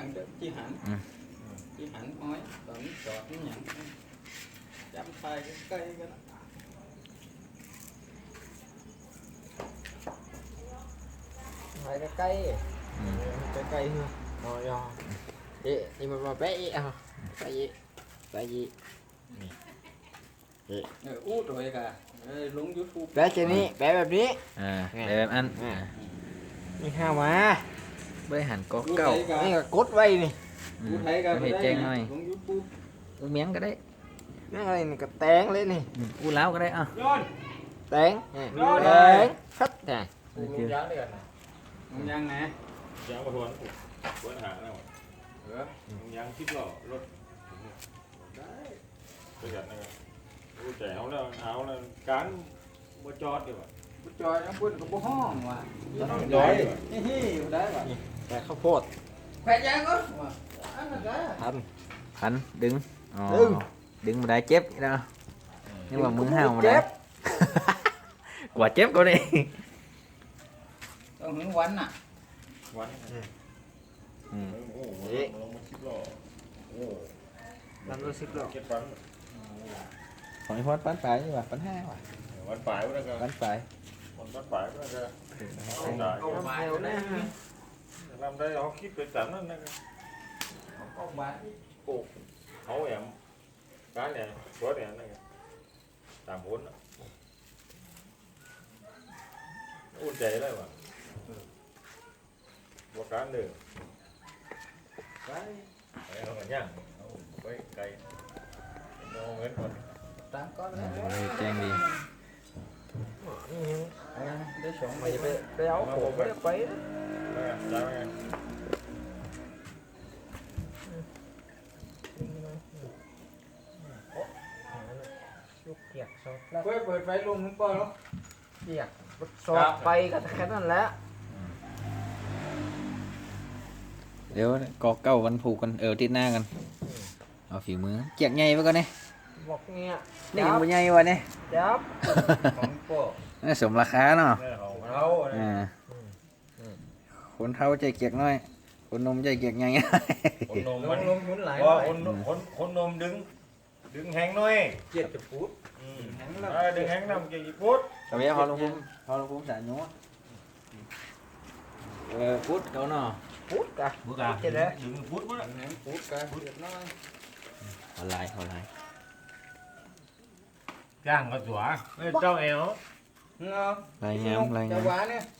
อย่างเดียวจีหันอืมจีหันอ้อยตอนนี้จอดนี่อย่างจำไทยใกล้ๆกันไปใกล้อืมๆใกล้ๆ thôi rồi rồi đi đi mà mà bé à tại vì tại vì เอออู้ตัวเองอะเออลงยูทูบ bé trên ní bé แบบนี้อ่าไงแบบอันอ่าอ่ามีข้าวมา บริหารก็อู้เก่าไทยกันี่ก็กดไว้นี่อืมอู้ไทยกันเห็ดแจ้งหน่อยลงยูทูบอู้เมียงก็ได้นี่อะไรนี่ก็แตงเลยนี่อืมอู้ล้าวก็ได้อะแตงนี่โน่นแตงคัดนี่โอเคมันยังไงยางกระทวนปัญหาแล้วเออยางคิดหล่อรถได้ไปกันนะครับรู้แต่เอาแล้วเอาแล้วการมาจอดดีกว่ากูจอยนะเพื่อนกับกูห้องว่ะย้อยนี่ฮี่ได้ป่ะ แต่ข้าวโพดแขวนยางก็ว่ะอันนั้นได้ทันพันดึงอ๋อดึงดึงมาได้เจ็บแล้วนี่ว่ามึงห้าวมาเจ็ได้บกว่าเจ็บก็ได้ต้องถึงวันน่ะวันอืมโอ้โหลงมาคิดหล่อโอ้ทำรู้สึกหรอกเก็บฟันของไอ้พอดปันปลายนี่ว่าปันห้าว่ะวันปลายวันก็ปันปลายวันปลายวันก็เอาได้เอามาเร็วนะทำได้เขาคิดไปจันนั่นนะครับก็บาทเขาแอมการเนี่ยรถเนี่ยนะครับตามพ้นอุ่นใจได้ป่ะบวกการเดือไปไปเอากันย่างเอาไปไกลเอาเงินก่อนตามก้อนอืแล้มวแจ้งดีได้สอง mày phải phải áo cổ phải quấy đó ได้ได้ไหม chút kiệt sọt lắm เปิดเปิดไฟลงถึงก่อนแล้ว kiệt sọt bay cái cái đó là เดี๋ยวกอเก้ากันผูกกันเออติดหน้ากันเอาฝีมือเจียกใหญ่ไว้ก่อนเนี่ย một nghe นี่ยังบ่ใหญ่วะเนี่ย chớp ของโป้น่าสมราคาเนาะได้ของเราอ่าค นเท่าใจเกียกน้อยคนนมใจเกียกใหญ่ คนนมลมันงลงหมุนหลายว่าคนคนคนนมดึง ดึงแหงหน่อยเจ็ดจะพูด อืมแหงแล้ว เออดึงแหงนำเกี่ยวกับพุทธเอาไว้พอลงพุ่มพอลงพุ่มสายนัวเออพุทธเขาเนาะ hút cả พุทธอะ Cái đấy ดึงพุทธมั้งแหงพูดกันเจ็ดน้อยออนไลน์ออนไลน์จ้างก็สวยเจ้าเอวเนาะรายงานรายงาจะนหวานเนี่ยอยู่ก็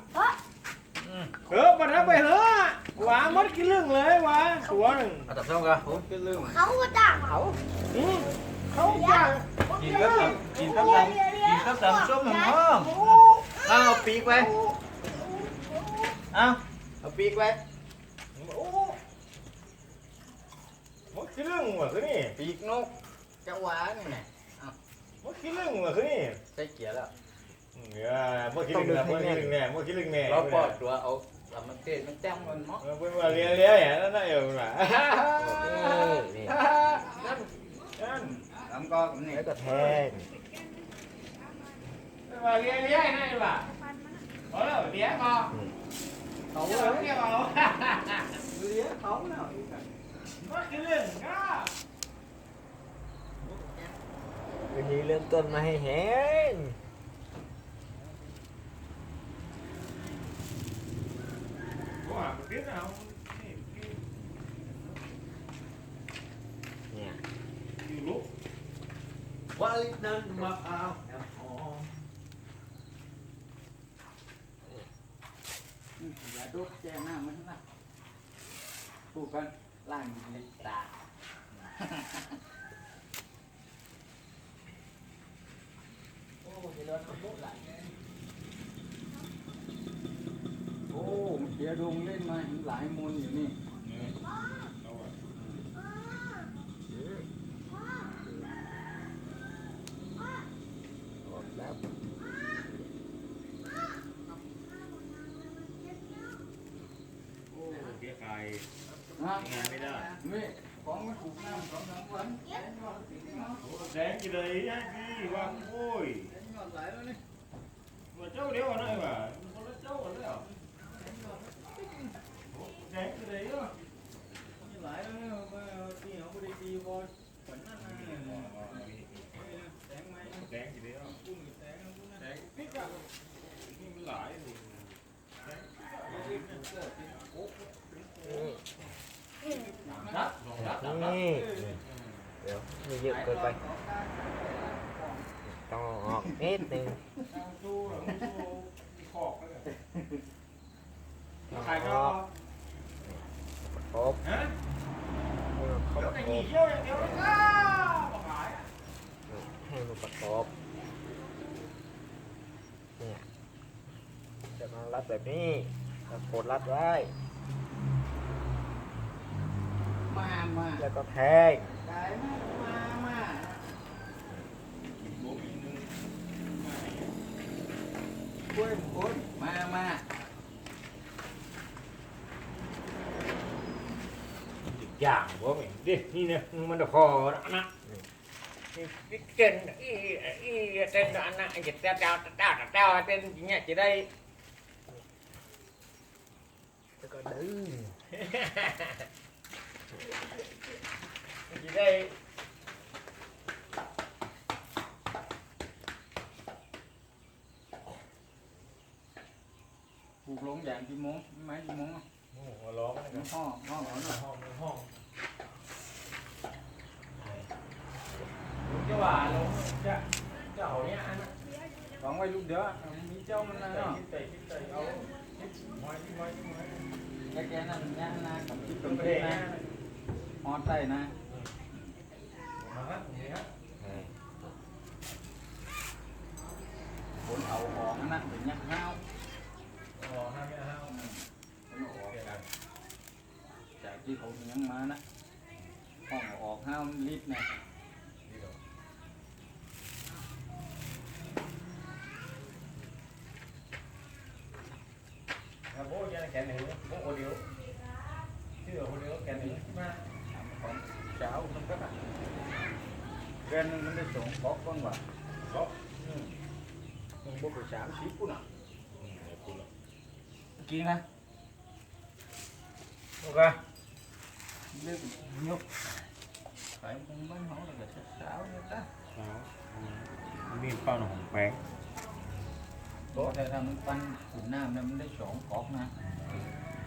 เอาไปละโดนแน่กินโดนแน่ Chị nói nhá, กินนก kín bởi lại กินนกว้าบ่า rồi rồi kêu kêu ông mất cái lưng luôn dạ Ừ. Mất kín mất tay mất Cứ quá mất cái lưng bà Hả? hứa bà đã bay hứa quá mất cái lưng lấy quá quá đừng เอาตับส้มกัน cái lương Không có ta khẩu Ừ. không ra Chị rất là chị rất là chị rất là sớm hầm hơm ao bị quay ao bị quay mất cái lưng mà cái này bị nốt cái quả này nè mất cái lưng mà cái này cái kia là Yeah, mất cái lưng nè mất cái lưng nè mất cái lưng nè nó bỏ đùa ổ là mình tiền nó trong mình mất Ờ, bây giờ lia lia vậy nó nó yêu là Ê, nè. Anh. làm con cái cái này cà thề Bà lia lia này bà Có đâu lia con không Có đâu lia con lía không nào mất cái lưng đó cái gì lên tuần mà hay hén Có bảo được biết nào Yeah. You look. While it doesn't work out at all. Dạ đốt xe nào mới là Phụ con làm lịch tả Ô, thì เสียดงเล่นมาห็หลายมนอยู่นี่เสียไก่งานไม่ได้แสงกี่เลยยะกี่วางโอ้ยมดวเจ้าเดียวอะไรวะ ต้องเอาออกนิดนึงสู้หรือไม่สู้ขอกเลยต้องใครเอาก็ออกครบฮะให้มันครบเดี๋ยวแต่ครหนีบเที่ยวอย่างเดียวเลยอ้าบอกหายให้มันประกบเนี่ยจะมารัดแบบนี้แล้วกดรัดไว้มามาแล้วก็แทงได้มามามา คุยคนมามาอย่างว่าเหม็นดินี่เนี่ยมันจะคอนะนี่เต้นอีอีเต้นอันนั้นจะเต้นดาวดาวดาวเต้นอย่างเงี้ยจะได้แล้วก็ดึงจะได้ ปลูกลงอย่างกี่โมงไม้กี่โมงอะโอ้ร้องเลยห้องห้องเหรอเนาะห้องห้องลุงจะว่าลุงจะเจ้าเนี่ยอันนั้นวางไว้ลูกเดียวอะมีเจ้ามันนะใส่เนาะคิดใส่คิดใส่เอาคิดไว้ที่ไว้ที่ไว้แค่แกนั่นย่างนะกับคิดตตรรงงเพนี้ลงนะนะฮอดใต้นะ มาฮะตรงนี้ฮะ ผลเอาออกนะเป็นยักษ์ห้าว อ๋อห้าไม่ห้า ผลเอาออกจาก ที่เขาเลี้ยงมานะห้องเอาออกห้าวลิตรนะครับโอ้ยแกนหนึ่งโอ้คนเดียวชื่อคนเดียวแกนหนึ่งมาทำของเช้ามันก็ได้แกนหนึงมันได้สองบล็อกก้อนว่ะก็มันบวกไปสามสิบปุ่นอะกินนะโอเคเรื่องยกขายตรงบ้านเขาแล้วก็เช้าๆเนี่ยจ้ะมีเป้าหนองแป้งแต่ถ้ามันปั้นขุนน้ำเนี่ยมันได้สองกอกนะ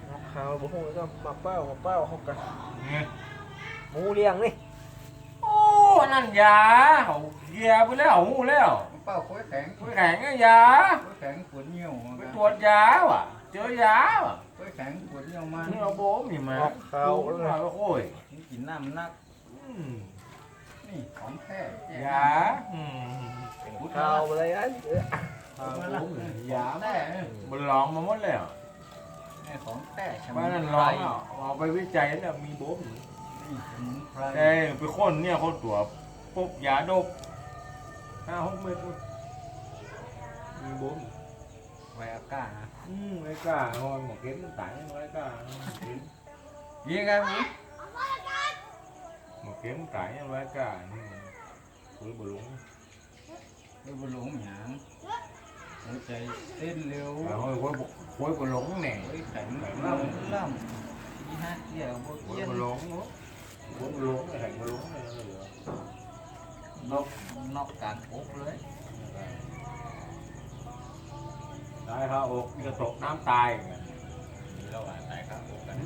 เอาข้าวบุ้งก็มาเป้ามาเป้าเขากันเนี่ยหมูเลี้ยงนี่โอ้นั่นยาเขาเยียไปแล้วหูแล้วเป้าค้อยแข็งไปแข่งก็ยาค้อยแข็งขวดเหี่ยวไปตรวจยาว่ะ เจอยาว่ะค้อยแข็งขวดเหี่ยวมานี่เอาโบ้มีมาโอ้ยนี่กินน้ำนักนี่ของแท้ยาอืมข้าวอะไรอันเออเอามาละยาแท้มันลองมาหมดแล้วนี่ของแท้สมุว่านนั่นไพลรองอะเอาไปวิจัยแล้วมีโบ้นี่สมุนไพรเอ้ยไปค้นเนี่ยคนตัวปุ๊บยาดบห้าหกเม็ดมีโบ้ไวอาก้านะ อืมไอ้ก้าเอาหมกเก็บมันตายไอ้ก้ายิงกันมั้ยหมกเก็บมันตายไอ้ก้านี่มันคุยบุลุงไม่บหลงหยังหั โอ้ยแข็งล่ำล่ำที่ห้าเที่ยวโบเกีย Quay น bộ lũng nữa Quay bộ lũng này thành bộ lũng này nó được นกนอกกลางอกเลย Đây ha, ột, cái tột nám tài นี่เราอ่านได้ครับอกกัน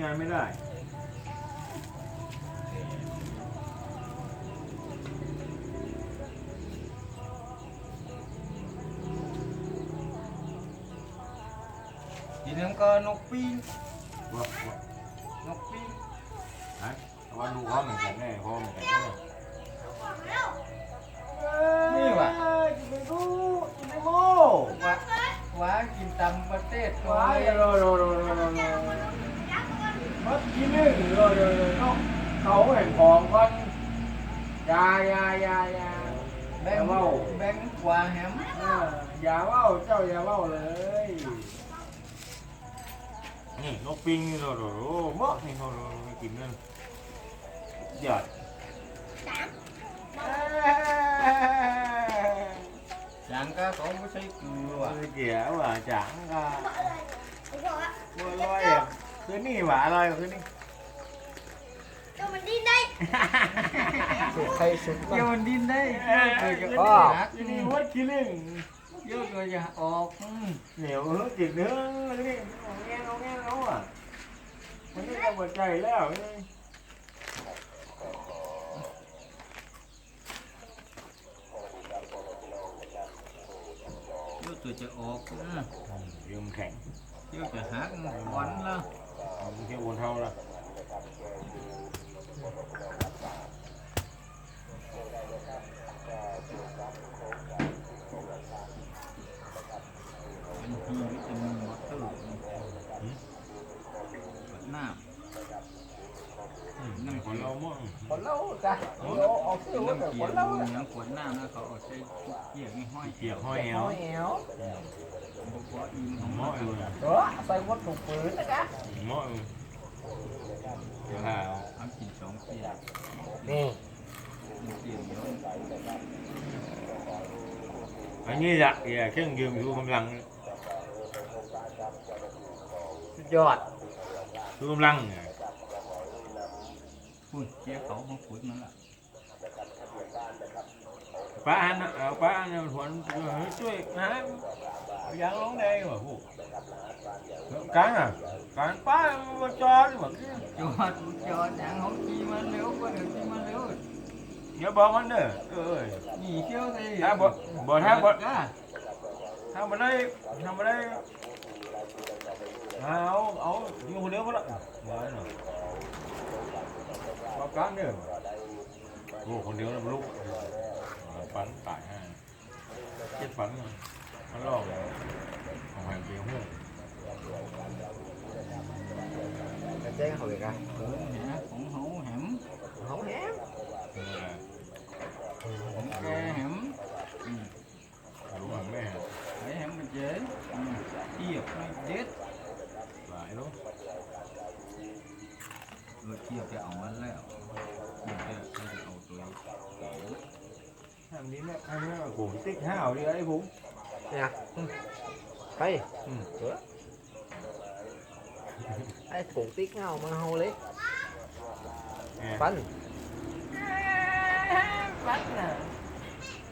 Cài mười trái ngang mới ได้กินน้ำก็นกปีนว่านกปีนว่าดูเขาเหมือนกันแน่เขาเหมือนกันแน่นี่ว่ะกินไม่รู้กินไม่โม่ว่าว่ากินตำประเทศตัวว้ายเลยโรโรโรโร โรมัดกินเลยโรโรโรโรเขาเห็นของกันยายายายาแบงค์เว้าแบงค์กว่าแฮมอย่าเว้าเจ้าอย่าเว้าเลยนี่นกปิงนี่โรโรโรเหมาะนี่โรโรโรกินนั่นหยอดจางก็เขาไม่ใช่เกลือว่ะเกี่ยวว่าจังก็เขาบอกว่าบัวลอยอะคืนนี่หวาลอยคืนนี่ก็มันดิ้นได้สุดใครสุดเกี่ยวมันดินได้เออเกี่ยวคืจะนอนี่อกคืนนี่วัดกินเล่งเกี่ยวจะจะออกอืมเหนียวเออจิกเนื้อคืนนี่เอาแง่เอาแง่เอาอะมันไม่ได้หัวใจแล้วนี่เกี่ยวตัวจะออกอืมยืมแข่งเกี่ยวจะหักหวานแล้วมึง เที่ยววนเท่าละนมีวิตามินวอเตอร์น้นั่งคนเรามั่งคนเล่าจ้ะโอ้ออกำซื้อว่าแต่เกลีคยนวเล่าน้ำขวดน้ำแล้วเขาเอาใช้เกี่ยวนี่ห้อยเกี่ยวห้อยเอวเอาแอวเพราะอิงของหม้อเอวนะเออ ใส่วัตถุปืนนะจ๊ะหม้อเอวเดี๋ยวหาเอาเอากินสองเกี่ยวนี่เกี่ยวเดียวอันนี้แหละอย่าเครื่องยืมชูกำลังสุดยอดชูกำลังเนี่ยพูดเกี่ยวเขาเขาพูดนั่นแหละป้าอันน่ะเอาป้าอันน่ะมันหวนช่วยหาอยางร้องได้เหรอผู้การอะการป้ามาจอด เหมือนจอดจอดอย่างเขาขี่มาเร็วกว่าเดี๋ยวขี่มาเร็วอย่าบอกมันเด้อเออหนีเที่ยวสิถ้าบ่บ่ถ้าบ่จ้าถ้า บ่ได้ถ้าบ่ได้เอาเอาอยู่คนเดียวก็ละบ่ได้หรอกบอกการเด้อโอ้คนเดียว ไอ้ผงติ๊กเงามาเฮาเลยแม่ฟันฟันน่ะ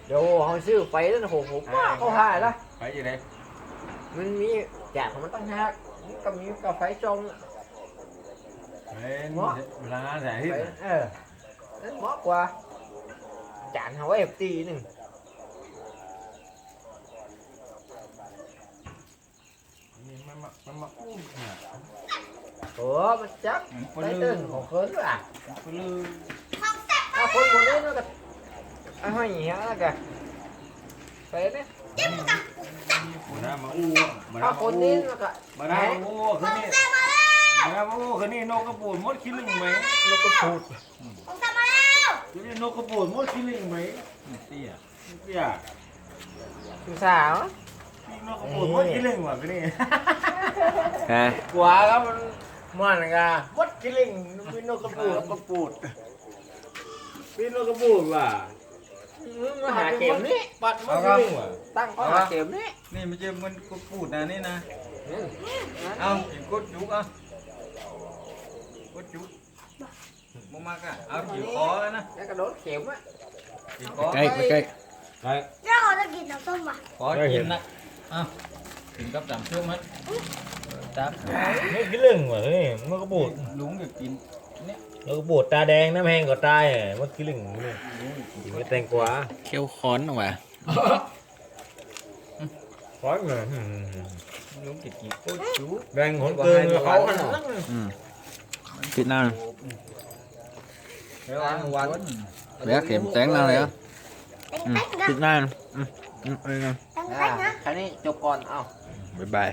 เดี๋ยวเขาซื้อไฟแล้วนะโหผมว่าเขาหายละไปยังไงมันมีแจกของมันตั้งหักมันก็มีกาแฟจงเป็นเวลางานแสงอาที่ไฟเออนั่นเหมาะกว่าจานเขาไว้ตีหนึ่งนี่มันมามันมาอุ้มเนี่ยเออมันจับมันปไปลืตื่อนของเคินด้วยอะปลือถ้าคนคนนี้ nó ก็ไอ้ห้อยเหี้ยแล้วกันไปเนี่ยมาได้มาอู้มาได้ถ้ามาคนอู้นี้ nó ก็มาได้มาอู้คืนนี้มาได้มาอู้คืนนี้นกกระปูดมดขี้ลิงไหม nó có phụt ผมทำมาแล้วคืนนี้นกกระปูดมดขี้ลิงไหมเตี้ยอย่า làm sao á นกกระปูดมดขี้ลิงว่ะคืนนี้ฮะ quả đó มัน กะมดขี้ลิงมีนกกระปูดกระปูดมีนกกระปูดว่ะ nó hạ kiểm đi ปัดมดขี้ลิงว่ะ tăng có hạ kiểm đi นี่มันจะมันกดปูดนะนี่นะ Ừ. เอากินกดจุกอะกดจุกบ่มากอะเอาจิ๋วคอแล้วนะ cái cái đốt kiểm á จิ๋วคอใกล้ใกล้แล้วเราจะกินน้ำส้มอะขอกินนะเอากินกับตำส้มมัน ตับนกขี้ลิงว่ะเฮ้ยนกกระปูดลุงอยากกินนกกระปูดตาแดงน้ำแห้งก็ตายมดขี้ลิงนี่ลุงอยากกินกินไม่แตงกวาเคี้ยวค้อนออกมา khói mà giống thịt gì cốt chú đang hỗn Có cương hai là bộ khó bánh ăn nào? lắm ติดหน้า Kéo Ăn ăn quán. quán เดี๋ยวเข็มแตงเราเลยอะเต็งเต็งนะติดหน้าอืมอืมเอาเลยนะเต็ง À, เต็งนะคราวนี้จบก่อน เอ้าบ๊ายบาย